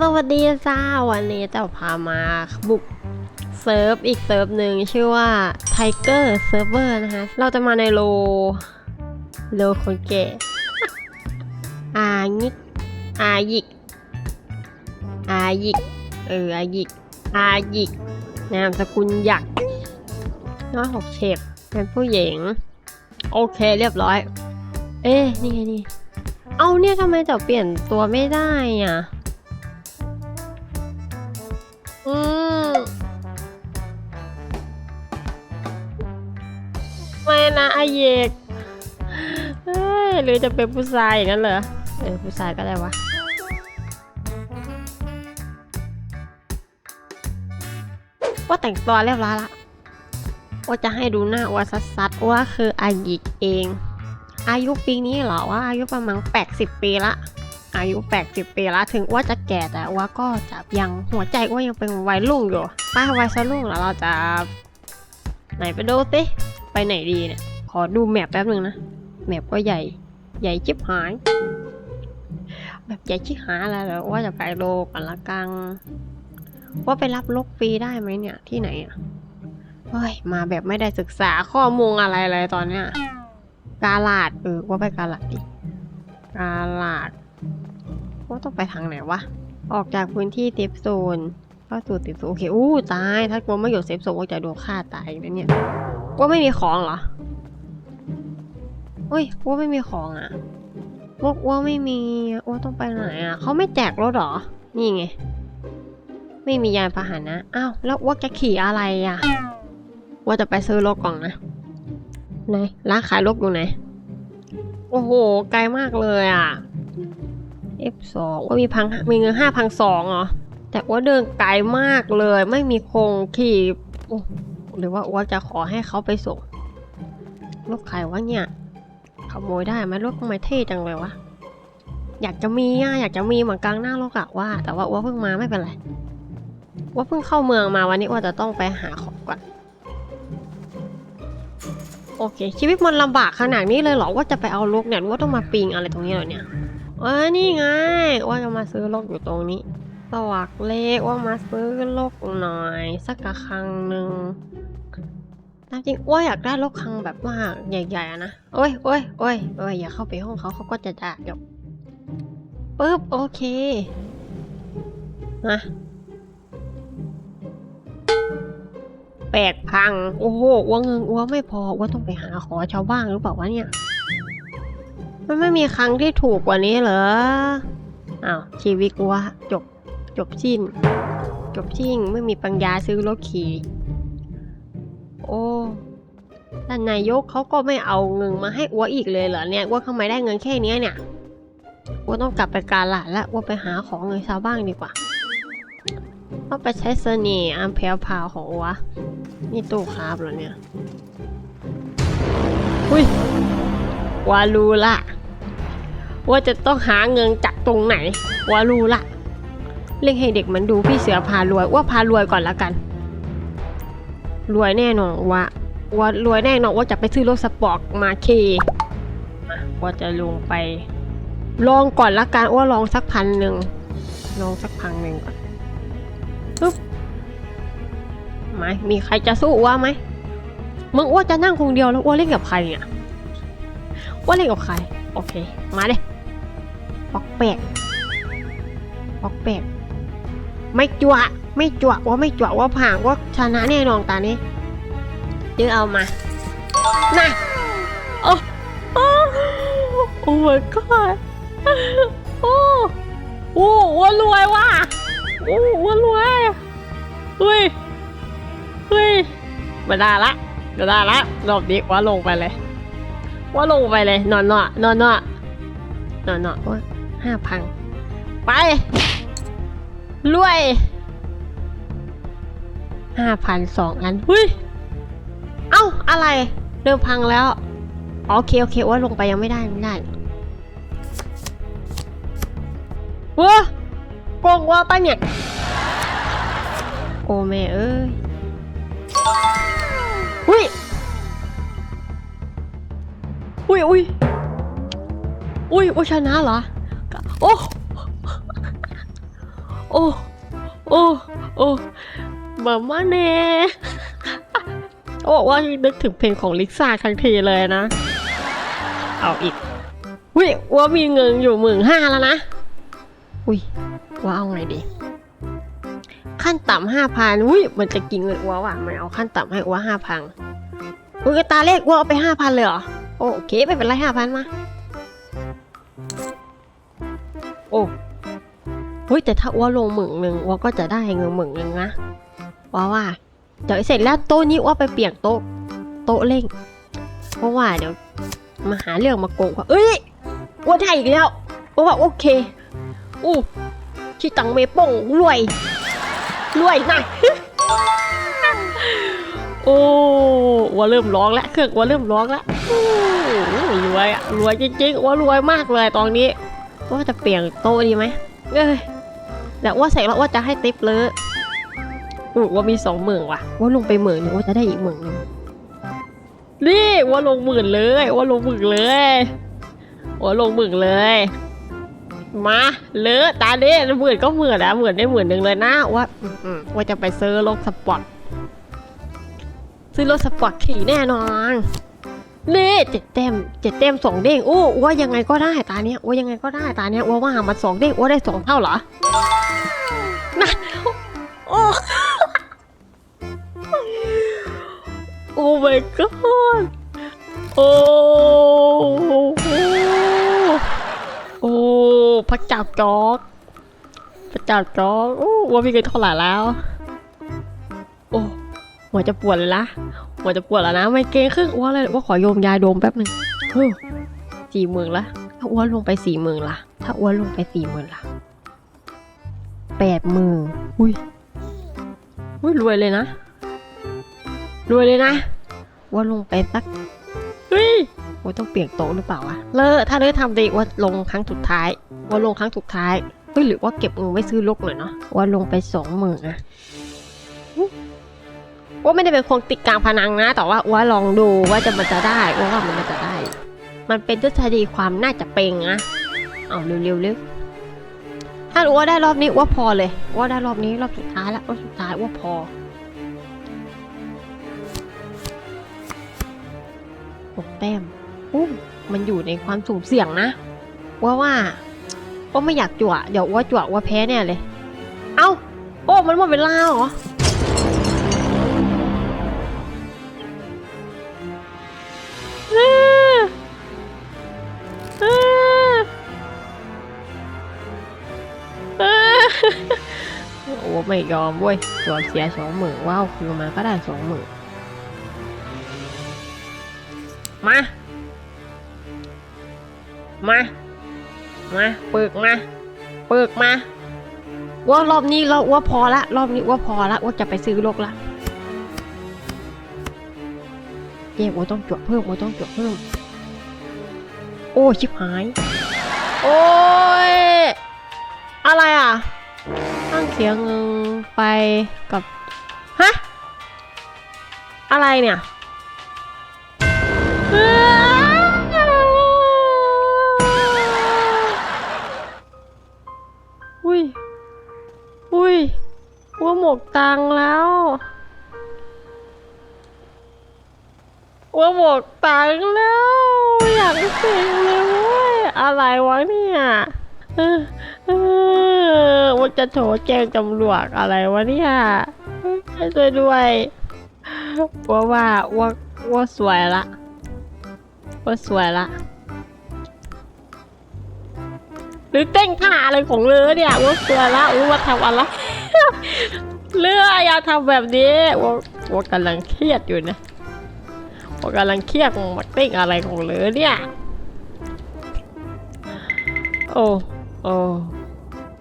สวัสดีจ้าวันนี้จะพามาบุกเซิร์ฟอีกเซิร์ฟหนึ่งชื่อว่า Tiger Server นะคะ เราจะมาในโล โลคนแก่อายิกอายิกอายิกเอออายิกอายิกนามสกุลหยักน้อยหกเฉบเป็นผู้หญิง โอเคเรียบร้อย เอ๊ะนี่ไงนี่ เอาเนี่ยทำไมจะเปลี่ยนตัวไม่ได้อะ อาเยกเอ้ยหรือจะเป็นผู้ชายอย่างนั้นเหรอ เออผู้ชายก็ได้วะว่าแต่งตัวเรียบร้อยละว่าจะให้ดูหน้าว่าซัดๆว่าคืออายิกเอง อายุปีนี้เหรอว่าอายุประมาณ80ปีละ อายุ80ปีละถึงว่าจะแก่แต่ว่าก็จะยังหัวใจว่ายังเป็นวัยรุ่นอยู่ป้าวัยรุ่นแล้วเราจะ ไหนไปดูสิไปไหนดีเนี่ย อดูแมปแป๊บหนึ่งนะ แมปก็ใหญ่ ใหญ่ชิบหาย แบบใหญ่ชิบหายอะไรแล้วว่าจะไปโลกันละกัง ว่าไปรับลกฟรีได้ไหมเนี่ย ที่ไหนอะ เฮ้ย มาแบบไม่ได้ศึกษาข้อมูลอะไรเลยตอนเนี้ย กาลาดเออว่าไปกาลาดดิ กาลาดว่าต้องไปทางไหนวะ ออกจากพื้นที่เซฟโซนเข้าสู่เซฟโซนโอเค อู้ตาย ถ้ากลัวไม่อยู่เซฟโซนก็จะโดนฆ่าตายนะเนี่ยว่าไม่มีของเหรอ เฮ้ยว่าไม่มีของอะว่าวไม่มีว่าต้องไปไหนอะเขาไม่แจกรถเหรอ นี่ไง ไม่มียานพาหนะอ้าวแล้วว่าจะขี่อะไรอะว่าจะไปซื้อรถก่อนนะไหนร้านขายรถอยู่ไหน โอ้โห ไกลมากเลยอะ F2 ว่ามีพังมีเงินห้าพันสองเหรอ แต่ว่าเดินไกลมากเลย ไม่มีโครงขี่หรือว่าว่าจะขอให้เขาไปส่งรถใครวะเนี่ย ขโมยได้ไหมรถทำไมเท่จังเลยวะ อยากจะมีอะอยากจะมีเหมือนกลางหน้ารถอะว่า แต่ว่าว่าเพิ่งมาไม่เป็นไร ว่าเพิ่งเข้าเมืองมาวันนี้ว่าจะต้องไปหาของก่อน โอเค ชีวิตมันลำบากขนาดนี้เลยเหรอว่าจะไปเอาลูกเนี่ยว่าต้องมาปิงอะไรตรงนี้เหรอเนี่ยเออนี่ไงว่าจะมาซื้อโลกอยู่ตรงนี้สวักเลขว่ามาซื้อโลกหน่อย สักครั้งหนึ่งามจริงว่าอยากได้โลกคังแบบว่าใหญ่ๆนะ โอ้ยโอ้ยโอ้ยโอ้ยอย่าเข้าไปห้องเขาเขาก็จะด่าเดี๋ยวปึ๊บโอเคนะแปดพัง โอ้โหว่าเงินว่าไม่พอว่าต้องไปหาขอชาวบ้านหรือเปล่าวะเนี่ย มันไม่มีครั้งที่ถูกกว่านี้เหรอ อ้าว ชีวิตกูว่าจบจบสิ้น จบสิ้นไม่มีปัญญาซื้อรถขี่ โอ้ท่นายกเขาก็ไม่เอาเงินมาให้อัวอีกเลยเหรอเนี่ยว่าทำไมได้เงินแค่นี้เนี่ยอัวต้องกลับไปการหลาดแล้วอัวไปหาของเงินชาวบ้านดีกว่าว่าไปใช้เสน่ห์อันแผ่วพราวของอัวนี่ตู้คราบเหรอเนี่ยอุ้ยว่ารู้ละว่าจะต้องหาเงินจากตรงไหนว่ารู้ละเล่งให้เด็กมันดูพี่เสือพารวยว่าพารวยก่อนละกัน รวยแน่นอนว่าว่ารวยแน่นอนว่าจะไปซื้อรถสปอร์ตมาเคว่าจะลงไป ลองก่อนละกันว่าลองสักพันหนึ่งลองสักพันหนึ่งก่อนปึ๊บไหมมีใครจะสู้ว่าไหมมึงว่าจะนั่งคนเดียวแล้วว่าเล่นกับใครเนี่ยว่าเล่นกับใคร โอเค มาเลยปอกแปกปอกแปก ไม่จั่วไม่จั่วว่าไม่จั่วว่าผ่านว่าชนะแน่นอนตานี้ดึงเอามาน่ะโอ้โอ้โอ้ my god โอ้โอ้ว่ารวยว่ะโอ้ว่ารวยเฮ้ยเฮ้ยม่ได้ละม่ได้ละรอบนี้ว่าลงไปเลย ว่าลงไปเลย นอนเนาะนอนเนาะนอนเนาะว่าห้าพันไป รวยห้าพันสองอันเฮ้ย เอ้า อะไร เริ่มพังแล้ว โอเค โอเคว่าลงไปยังไม่ได้ ไม่ได้เว้อโกงว่าปะเนี่ย โอ้แม่เอ้ยหุ้ยอุ้ยอุ้ยอุ้ยอุ้ยชนะเหรอ โอ้โโอ้ โอ้ โอ้มาม่าเน่โอ้ว่านึกถึงเพลงของลิซ่าครั้งทีเลยนะ เอาอีกวิว่ามีเงินอยู่หมื่นห้าแล้วนะ อุ้ยว่าเอาไงดี ขั้นต่ำห้าพันอุ้ยมันจะกินเงินอัวว่ะมันเอาขั้นต่ำให้อัวห้าพันอุ้ยตาเลขอัวเอาไปห้าพันเลยเหรอ โอเคไม่เป็นไรห้าพันมา โอ้ ฮ้ยแต่ถ้าอัวลงหมื่นหนึ่งอัวก็จะได้เงินหมื่นหนึ่งนะว่าว่าเดี๋ยวเสร็จแล้วโต๊ะนี้อัวไปเปลี่ยนโต๊ะโต๊ะเล่ง เพราะว่าเดี๋ยวมาหาเรื่องมาโกงว่าเอ้ยอัวได้อีกแล้วอัวว่าโอเคอู้ชิตังเมป่งรวยรวยนะโอ้อัวเริ่มร้องแล้วเครื่องอัวเริ่มร้องแล้วอู้รวยอะรวยจริงๆอัวรวยมากเลยตอนนี้ว่าจะเปลี่ยนโต๊ะดีไหมเอ้ย แต่ว่าเสร็จแล้วว่าจะให้ติปเลยอู้ว่ามีสองหมื่นว่ะ ว่าลงไปหมื่นหนึงว่าจะได้อีกหมื่นหนึงนี่ว่าลงหมื่นเลย ว่าลงหมื่นเลยว่าลงหมื่นเลย มาเลอะตาเด้หมื่นก็หมื่นนะหมื่นได้หมื่นหนึ่งเลยนะว่าอื้อหือว่าจะไปซื้อรถสปอร์ตซื้อรถสปอร์ตขี่แน่นอน นี่เจ็ดเต็มเจ็ดเต็มสองเด้งอู้ว่ายังไงก็ได้ตาเนี้ยว่ายังไงก็ได้ตาเนี้ยว่าว่ามาสองเด้งว่าได้สองเท่าเหรอนะโอ้โอ้ my god โอ้โอ้พระเจ้าจอกพระเจ้าจอกโอ้ว่ามีเงินเท่าไหร่แล้ว โอ้หัวจะปวดเลยละ หัวจะปวดแล้วนะ ไม่เกงครึ่งอ้วนเลยว่าขอโยมยายดมแป๊บหนึ่งสี่หมื่นละถ้าอ้วนลงไปสี่หมื่นละถ้าอ้วนลงไปสี่หมื่นละแปดหมื่นอุ้ยอุ้ยรวยเลยนะ รวยเลยนะอ้วนลงไปสักเฮ้ยว่าต้องเปลี่ยนโต๊ะหรือเปล่าวะเลอถ้าเลอะทำดีว่าลงครั้งสุดท้าย ว่าลงครั้งสุดท้ายเฮ้ยหรือว่าเก็บเงินไว้ซื้อลกหน่อยเนาะว่าลงไปสองหมื่นอะ ว่าไม่ได้เป็นคนติดกลางพนังนะ แต่ว่าว่าลองดูว่าจะมันจะได้ว่าว่ามันจะได้ มันเป็นทฤษฎีความน่าจะเป็นนะเอาเร็วๆเร็วถ้ารู้ว่าได้รอบนี้ว่าพอเลย ว่าได้รอบนี้รอบสุดท้ายแล้วรอบสุดท้ายว่าพอหกแต้มอู้มันอยู่ในความสุ่มเสี่ยงนะ ว่าว่าว่าไม่อยากจั่วเดี๋ยวว่าจั่วว่าแพ้แน่เลย เอ้าโอ้มันหมดเวลาเหรอ ไม่ยอมเว้ยตัวเสียสองหมื่นว้าวคือมาก็ได้สองหมื่นมา มา มาเปิกมาเปิกมาว่ารอบนี้เราว่าพอละ รอบนี้ว่าพอละว่าจะไปซื้อโลกละเย่ว่าต้องจวดเพิ่มว่าต้องจวดเพิ่ม โอ้ ชิบหาย โอ้ย อะไรอะ ตั้งเสียเงินไปกับ ฮะ อะไรเนี่ยอุ้ย อุ้ยว่าหมกตังแล้วว่าหมดตังแล้ว อยากเซ็งเลยเว้ยอะไรวะเนี่ยเออ ว่าจะโทรแจ้งตำรวจอะไรวะเนี่ยช่วยด้วยว่าว่าว่าว่าสวยละว่าสวยละหรือเต้นท่าอะไรของเรือเนี่ยว่าสวยละว่าทำอะไรเรืออย่าทำแบบนี้ว่าว่ากำลังเครียดอยู่นะผมกำลังเครียดมาติ้งอะไรของเลือเนี่ย โอ้โอ้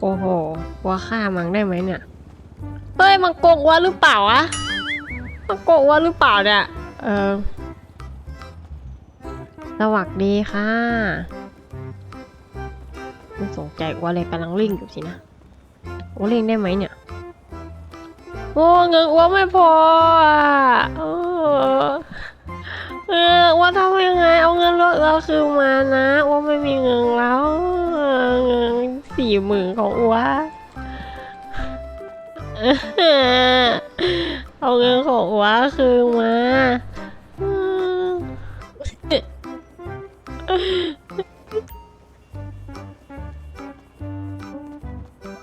โอ้โหว่าฆ่ามังได้ไหมเนี่ย เฮ้ยมังโกงว่าหรือเปล่าอะมังโกงว่าหรือเปล่าเนี่ย เออสวัสดีค่ะไม่สนใจว่าอะไรกำลังลิงอยู่สินะว่าลิงได้ไหมเนี่ย โอ้เงินว่าไม่พออะเออเออว่าทำยังไง เอาเงินรถเราคืนมานะ ว่าไม่มีเงินแล้วเออเงิน สี่หมื่นของอัวเอาเงินของว้าคืนมา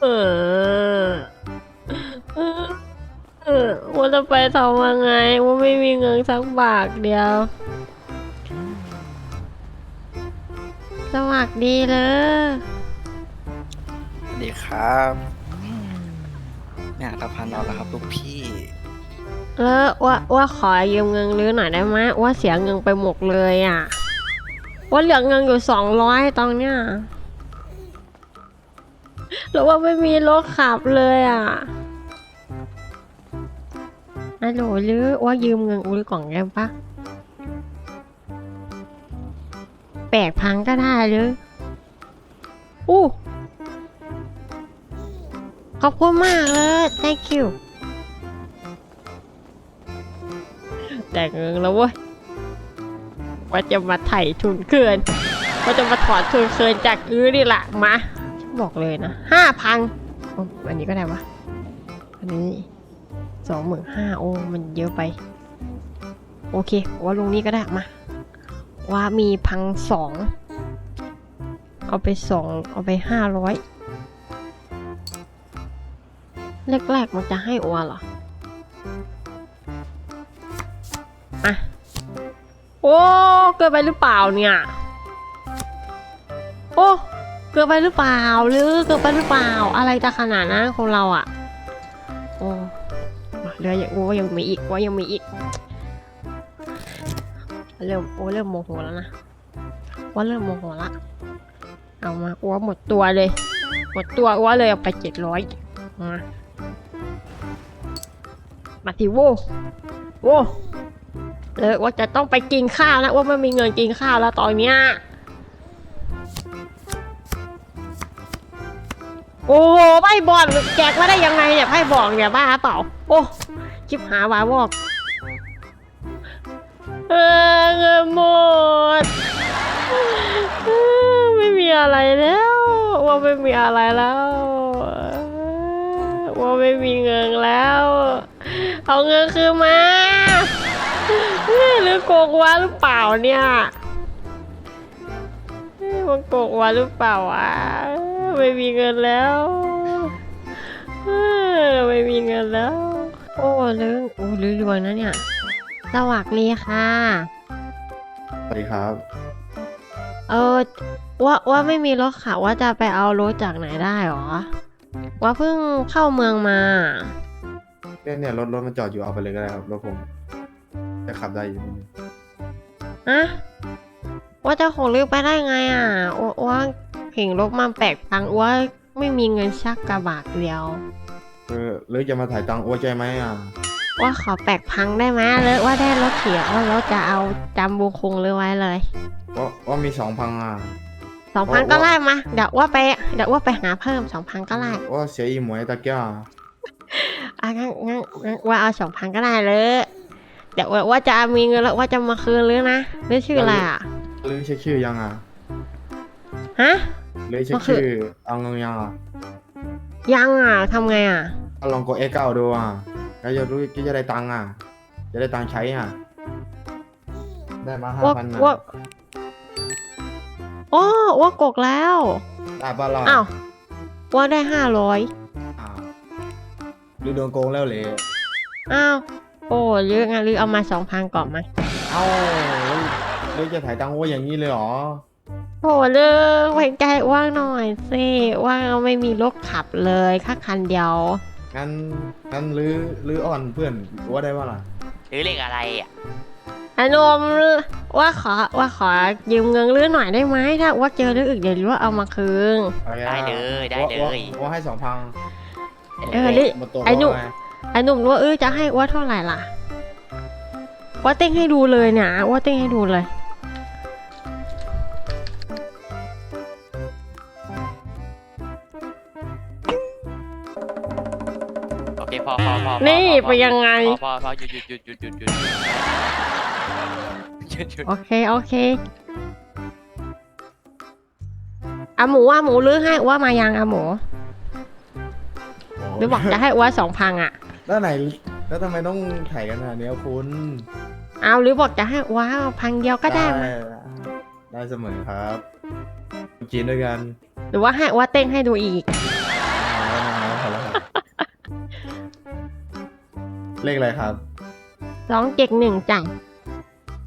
เออเออว่าจะไปทำยังไงว่าไม่มีเงินสักบาทเดียว สวัสดีเลย ครับเนี่ยตะพันเอาและครับลูกพี่แล้วว่าว่าขอยืมเงินรื้อหน่อยได้ไหมว่าเสียเงินไปหมดเลยอะ ว่าเหลือเงินอยู่สองร้อยตอนเนี้ยแล้วว่าไม่มีรถขับเลยอะฮัลโหลหรือว่ายืมเงินอุ้ยกล่องได้ปะแปลกพังก็ได้หรืออู้ ขอบคุณมากเลย thank you แต่เงินแล้วเว้ยว่าจะมาไถ่ทุนเกินว่าจะมาถอดทุนเกินจากอื้อนี่แหละมาฉันบอกเลยนะห้าพันอันนี้ก็ได้วะอันนี้สองหมื่นห้าโอ้มันเยอะไป โอเคว่าลงนี้ก็ได้มาว่ามีพังสองเอาไปสองเอาไปห้าร้อย แรกๆมันจะให้อัวเหรออะโอ้เกินไปหรือเปล่าเนี่ยโอ้เกินไปหรือเปล่าหรือเกินไปหรือเปล่า อะไรจะขนาดนั้นของเราอะโอ้เรือยังโอ้ยังมีอีกว่ายังมีอีกเริ่มโอ้เริ่มโมโหแล้วนะว่าเริ่มโมโหละเอามาอ้วหมดตัวเลย หมดตัวอ้วเลยเอาไปเจ็ดร้อยมา มาทีโว้โว้เออว่าจะต้องไปกินข้าวนะว่าไม่มีเงินกินข้าวแล้วตอนเนี้ยโอ้โหไพ่บอลแจกมาได้ยังไงเนี่ยไพ่บอกเนี่ยบ้าเปล่า โอ้ชิบหาวาบอกเออเงินหมดไม่มีอะไรแล้วว่าไม่มีอะไรแล้วว่าไม่มีเงินแล้ว เอาเงินคืนมาหรือโกงวะหรือเปล่าเนี่ยมันโกงวะหรือเปล่าวะไม่มีเงินแล้วไม่มีเงินแล้ว โอ้เรื่องโอ้ลือรวยนะเนี่ยสวัสดีค่ะสวัสดีครับ เออว่าว่าไม่มีรถค่ะว่าจะไปเอารถจากไหนได้หรอ ว่าเพิ่งเข้าเมืองมา เนี่ยเนี่ยรถรถมันจอดอยู่เอาไปเลยก็ได้ครับรถผมจะขับได้อยู่อะว่าเจะของลือไปได้ไงอะว่าว่าเห็นรถมาแปลกพังว่าไม่มีเงินชักกระบาทเดียวเออหรือจะมาถ่ายตังค์โอ้ใจไหมอะว่าขอแปลกพังได้ไหมเลยว่าได้รถเขียวว่าเราจะเอาจำบูคงเลยไว้เลยว่าว่ามีสองพังอะสองพันก็ไล่มาเดี๋ยวว่าไปเดี๋ยวว่าไปหาเพิ่มสองพันก็ไล่ว่าเสียอีหมวยตะเกียบ อะงั้นงั้นงั้นว่าเอาสองพันก็ได้เลยเดี๋ยวว่าว่าจะมีเงินแล้วว่าจะมาคืนหรือนะหรือชื่ออะไรอะหรือเช็คชื่อยังอะฮะหรือเช็คก็คือชื่อเอาเงินยังอะยังอะทำไงอะก็ลองกด F9 ดูอะแล้วจะรู้ก็จะได้ตังค์อะ จะได้ตังค์ใช้อะ ได้มาห้าว่าพันนะว่าโอ้ว่ากกแล้วได้ปะล่ะอ้าวว่าได้ห้าร้อยอ้าว หรือโดนโกงแล้วเหลยอ้าวโอ้หรืองั้นหรือเอามาสองพันก่อนไหมเอ้าหรือจะถ่ายตังค์โอ้อย่างนี้เลยเหรอโหเลิกไว้ใจว่างหน่อยสิว่างไม่มีรถขับเลยแค่คันเดียวงั้นงั้นหรือหรืออ่อนเพื่อนว่าได้ปะล่ะหรือเลขอะไรอะอานมว่าขอว่าขอยืมเงินลื้อหน่อยได้ไหมถ้าว่าเจอเรื่องอื่นเดี๋ยวว่าเอามาคืนโอคได้นะเลยได้เลยว่าว่าว่าให้สองพัง เออลิไอ้หนุ่มไอ้หนุ่มว่าเออจะให้ว่าเท่าไหร่ล่ะว่าเต้งให้ดูเลยเนี่ยว่าเต้งให้ดูเลยโอเคพอพอพอนี่ไปยังไงพอพอหยุดหยุดหยุดหยุดหยุดหยุดโอเคโอเคอะหมูว่าหมูลื้อให้ว่ามายังอะหมู โอ้โหหรือบอกจะให้อ้วสองพังอะแล้วไหน แล้วทำไมต้องถ่ายกันขนาดนี้คุณ เอาหรือบอกจะให้อ้วพังเดียวก็ได้มาได้เสมอครับกินด้วยกัน หรือว่าให้อ้วเต้นให้ดูอีกเอาแล้วพอแล้วครับเลขอะไรครับสองเจ็ดหนึ่งจ้ะ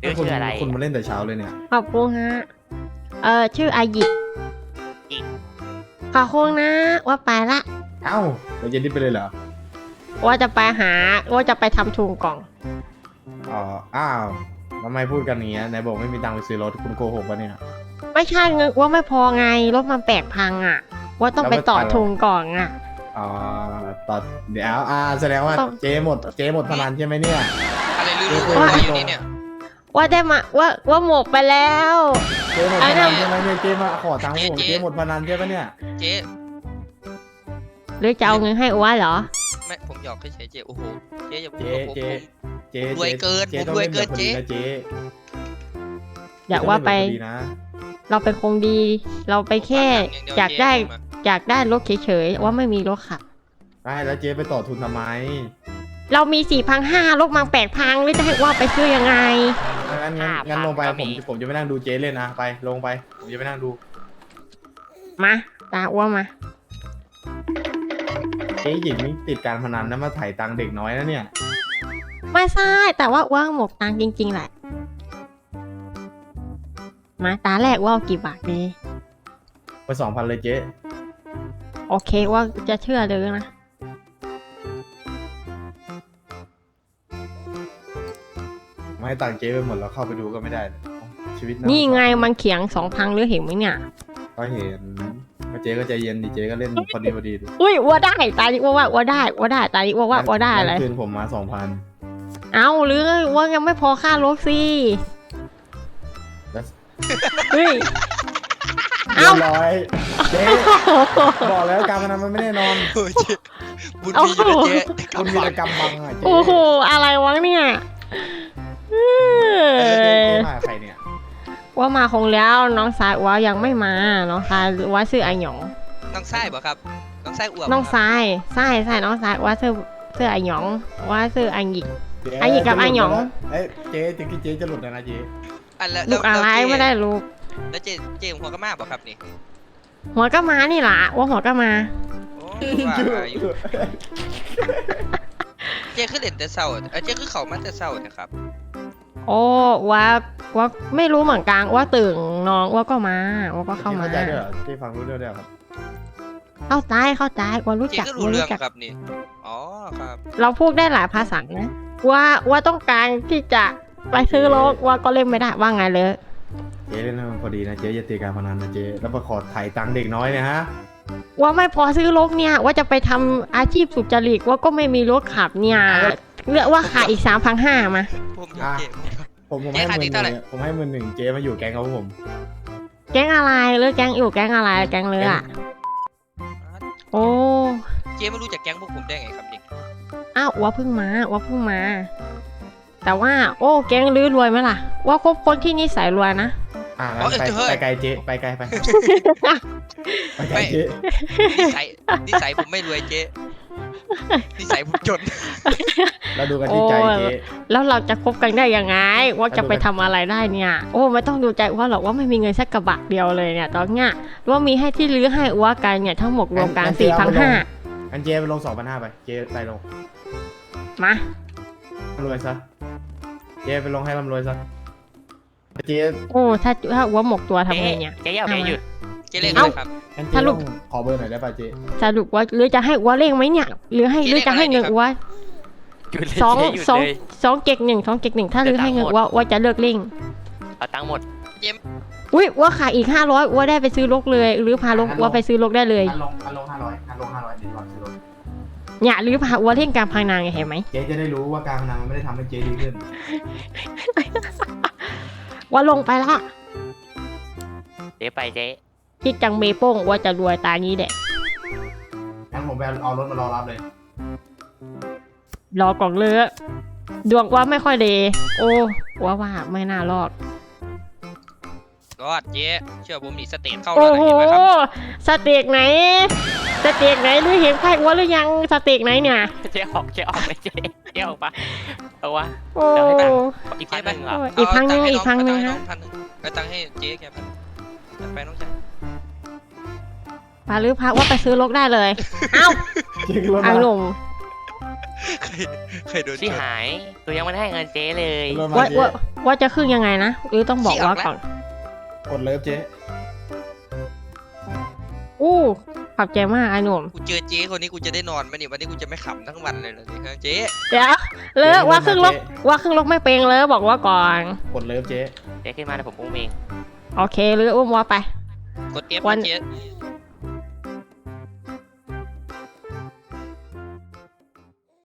ชื่อคุณชื่ออะไรคุณมาเล่นแต่เช้าเลยเนี่ย ขอบคุณฮะ เออชื่ออายิบยิงขอบคุณนะ ว่าไปละ เอ้าเราเย็นนี้ไปเลยเหรอ ว่าจะไปหาว่าจะไปทำทุงกล่อง อ๋อ อ้าวทำไมพูดกันอย่างเงี้ยไหนบอกไม่มีตังค์ไปซื้อรถคุณโกหกปะเนี่ย ไม่ใช่เงินว่าไม่พอไงรถมันแปลกพังอะ ว่าต้องไปต่อแล้วไม่ไปหรอทุงกล่องอะ อ๋อต่อเดี๋ยวอ่าแสดงว่าต้อง เจ๊หมด เจ๊หมดพนันใช่ไหมเนี่ย อะไรลืเจ๊อคุยๆไม่อยู่ตรงนี่เนี่ย ว่าได้มาว่าว่าหมกไปแล้ว เจ๊หมดไอ้พนั่นันนใช่ไหมเนี่ย เจ๊มาขอตังค์ผมเจ๊ เจ๊หมดพนันใช่ปะเนี่ย เจ๊ หรือจะเอาเงินให้อ้วเหรอ ไม่ผมหยอกเฉยๆเจ๊โอ้โหเจ๊อย่าพูดเจ๊กับผมเจ๊ผม เจ๊รวยเกินเจ๊ผมต้องรวยล่นแบบเกินพอดีนะเจ๊อยากว่าไปเจ๊ต้องเล่นแบบพอดีนะเราเป็นคงดี เราไปแค่ฝากถามอย่างเวอยากได้ เจ๊ผมอะอยากได้รถเฉยๆว่าไม่มีรถขับ ได้แล้วเจ๊ไปต่อทุนทำไมเรามีสี่พังห้ารถมังแปลกพังหรือจะให้ว่าไปซื้อยังไง งั้นงั้นอ่างั้นลงไปก็ผมมีผมจะไปนั่งดูเจ๊เล่นนะไปลงไปผมจะไปนั่งดูมาตาอ้วมา เจ๊หญิงนี่ติดการพนันนะมาถ่ายตังค์เด็กน้อยนะเนี่ย ไม่ใช่แต่ว่าอ้วหมกตังค์จริง ๆ แหละ มาตาแรกว่าเอากี่บาทดีไปสองพันเลยเจ๊โอเคว่าจะเชื่อเลยนะไม่ให้ตังค์เจ๊ไปหมดแล้วเข้าไปดูก็ไม่ได้เลยชีวิตานี่ไงมันเขียงสองพังหรือเห็นไหมเนี่ย ก็เห็นก็ เจ๊ก็ใจเย็นดิเจ๊ก็เล่นพอดีพอดีดิอุ้ยอ้วได้ตาดิว่าว่าอ้วได้อ้วได้ตาดิว่าว่าอ้วได้อะไร คืนผมมาสองพันเอาหรือว่ายังไม่พอค่ารถสิแล้วเฮ้ยเรีเอ้ายบร้อยเจ๊บอกแล้วการพนันมันไม่แน่นอนโอ้ยเจ๊บุญมีอยู่นะเจ๊แต่คุณกำมีบังแต่กำบังอะเจ๊โอ้โหอะไรวะเนี่ยเอแล้วเจ๊อเจ๊มากับใครเนี่ย ว่ามาคงแล้วน้องสายว่ายังไม่มาน้องสายว่าชื่ออาหยอง น้องไส้บ่ครับ น้องไส้อวบน้องบ่ครับสายสายสายน้องสายว่าชื่อชื่ออาหยองว่าชื่ออังหยิก เจ๊ไอ้หยิกกับไอ้หยอง เอ้ยเจ๊ถึงที่เจ๊จะหลุดแล้วนะเจ๊อันแล้วลูกอะไรแล้วเจ๊ไม่ได้ลูกแล้วเจ๊เจ๊หัวก็มากบ่ครับนี่หัวก็มานี่ล่ะว่าหัวก็มา โอ้ว่าอยู่เจ๊คือเล่นแต่เศร้าเอ้ยเจ๊คือเขามาแต่เศร้านะครับ โอ้ว่าว่าไม่รู้เหมือนกันว่าตื่นน้องว่าก็มาว่าก็เข้ามาเจ๊ใจด้วยเหรอเจ๊ฟังรู้เรื่องด้วยเหรอครับ เข้าใจเข้าใจว่ารู้เจ๊จักก็รู้ว่าเรื่อรู้งจัก ครับนี่ อ๋อครับเราพูดได้หลายภาษานะ ว่าว่าต้องการที่จะไปซื้อรถว่าก็เล่นไม่ได้ว่าไงเลยเจ๊เล่นให้มันพอดีนะเจ๊อย่าตีการพนันนะเจ๊แล้วมาขอถ่ายตังค์เด็กน้อยเนี่ยฮะว่าไม่พอซื้อรถเนี่ย ว่าจะไปทำอาชีพสุจริตว่าก็ไม่มีรถขับเนี่ย เลือกว่าขายอีกสามพันห้ามา ผมยอมเจ๊ผมยอมผมผมเจ๊ให้ขาหดมื่อีนกหเท่าไหร่นึ่งผมให้หมื่นหนึ่งเจ๊มาอยู่แก๊งเขาผมแก๊งอะไรหรือแก๊งอยู่แก๊งอะไรแก๊งเลยอะโอ้เจ๊ไม่รู้จักแก๊งพวกผมได้ไงครับนี่อ้าวว่าเพิ่งมาว่าเพิ่งมา แต่ว่า โอ้ แก๊งลื้อรวยไหมล่ะ ว่าคบคนที่นิสัยรวยนะ อ่างั้นไปไปไกลเจ๊ไปไกลไปไปไกลเจ๊นิสัยนิสัยผมไม่รวยเจ๊ นิสัยผมจนเราดูกันที่ใจเจ๊แล้วเราจะคบกันได้ยังไง ว่าจะไปทำอะไรได้เนี่ย โอ้ไม่ต้องดูใจว่าหรอกว่าไม่มีเงินสักกระบะเดียวเลยเนี่ยตอนเนี้ยว่ามีให้ที่ลื้อให้อ้วกันเนี่ยทั้งหมดรวมกันสี่พันห้าอันเจ๊ไปลงสองพันห้าไป เจ๊ไปลงมา ร่ำรวยซะ เจ๊ไปลงให้ร่ำรวยซะ เจ๊โอ้ถ้าถ้าอ้วหมกตัวทำไงเนี่ย เจ๊เจ๊อย่าเจ๊หยุด เจ๊เล่นเอ้าเลยครับ งั้นถ้าเจ๊ลูต้อกงขอเบอร์หน่อยได้ป่ะเจ๊สรุปว่าหรือจะให้อ้วเร่งไหมเนี่ย หรือให้หรือจะให้เงินอ้วหยุดเลยสองเจ๊หยุดสองเลยสองเจ็ดหนึ่งสองเจ็ดหนึ่งถ้าหรือให้เงินแต่ตังค์หมดอ้วอ้วจะเลิกเร่งเอาตังค์หมดอุ้ยอ้วขายอีกห้าร้อยอ้วได้ไปซื้อรถเลย หรือพาลงอ้วไปซื้อรถได้เลยอันลงอันลงห้าร้อยอันลงห้าร้อยเดี๋ยวก่อนซื้อรถเนี่ยหรือพาอ้วเร่งการพนันไงเห็นไหมเจ๊จะได้รู้ว่าการพนันมันไม่ได้ทำให้เจ๊ดีขึ้น ว่าลงไปละเจ๊ไปเจ๊ คิดจังเมโป้งว่าจะรวยตานี้แหละงั้นผมไปเอารถมารอรับเลย รอกล่องเลือดวงว่าไม่ค่อยดีโอ้ว่าว่าไม่น่ารอดรอดเจ๊เชื่อผมนี่สเตจเข้าโอ้แล้วนะโหเห็นไหมครับสเต็กไหนสเต็กไหนหรือเห็นไพ่วัวหรือยังสเต็กไหนเนี่ยเจ๊ออกเจ๊ออกไปเจ๊เจ๊ออกปะเอาวะ โอ้ เดี๋ยวให้ตังค์ อีกพันหนึ่งเหรอ อีกครั้งหนึงเาอีกครั้งหนึงให้นะองพันหนึ่งไปตังค์ให้เจ๊แกพันจัดไปน้องชาย พาหรือพาว่าไปซื้อรกได้เลย เอ้าจริงรถอังมาลงใครใครโดนที่ชนหายตัวยังไม่ได้ให้เงินเจ๊เลยรถมาว่าเจ๊ว่าว่าจะครึ่งยังไงนะหรือต้องบอกว่าก่อน กดเลิฟเจ๊อู้ขอบใจมากไอ้หนุ่มกูเจอเจ๊คนนี้กูจะได้นอนไหมนี่วันนี้กูจะไม่ขำทั้งวันเลยเหรอเนี่ยเจ๊เดี๋ยวเลอะว่าครึ่งลกว่าครึ่งลกไม่เป็นเลยบอกว่าก่อน กดเลิฟเจ๊เจ๊ขึ้นมาเดี๋ยวผมอุ้มเองโอเคหรืออุ้มว่าไป กดเอฟวันเจ๊